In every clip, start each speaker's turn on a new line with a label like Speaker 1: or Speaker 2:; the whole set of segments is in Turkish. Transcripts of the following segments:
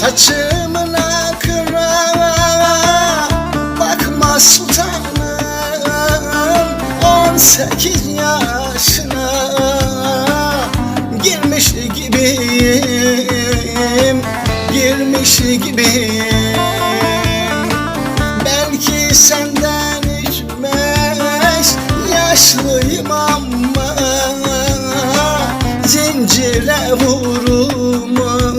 Speaker 1: Saçımın akına bakma sultanım On sekiz yaşına girmiş gibiyim. Girmiş gibiyim. Belki senden hiç beş yaşlıyım ama Zincire vurulmuş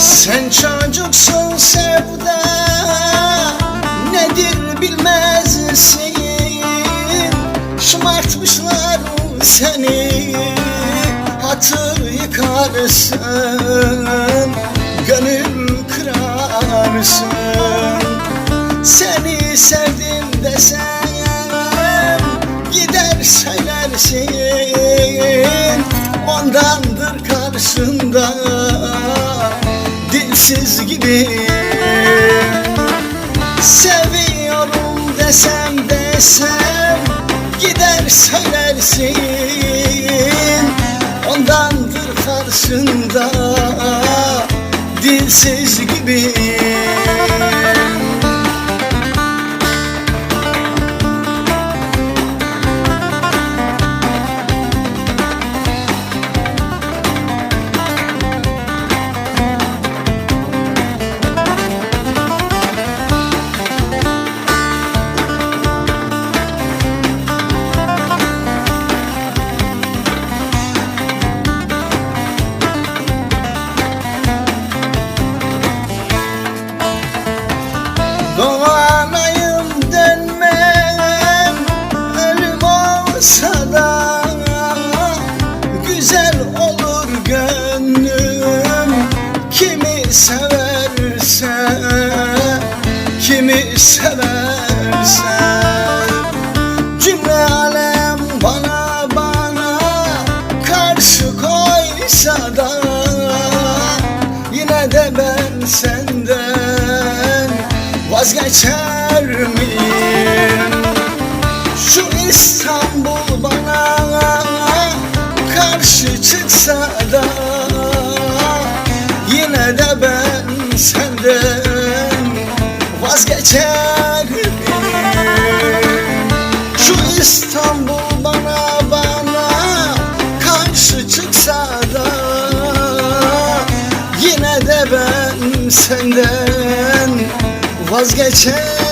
Speaker 1: Sen çocuksun sevda Nedir bilmezsin Şımartmışlar seni Hatır yıkarsın Gönül kırarsın. Seni sevdim desem Gider söylersin desem gider söylersin Ondandır karşında. Dilsiz gibi severse Kimi severse Cümle alem bana bana Karşı koysa da Yine de ben senden vazgeçer miyim? Şu İstanbul bana karşı çıksa da miyim? Şu İstanbul bana bana karşı çıksa da Yine de ben senden vazgeçer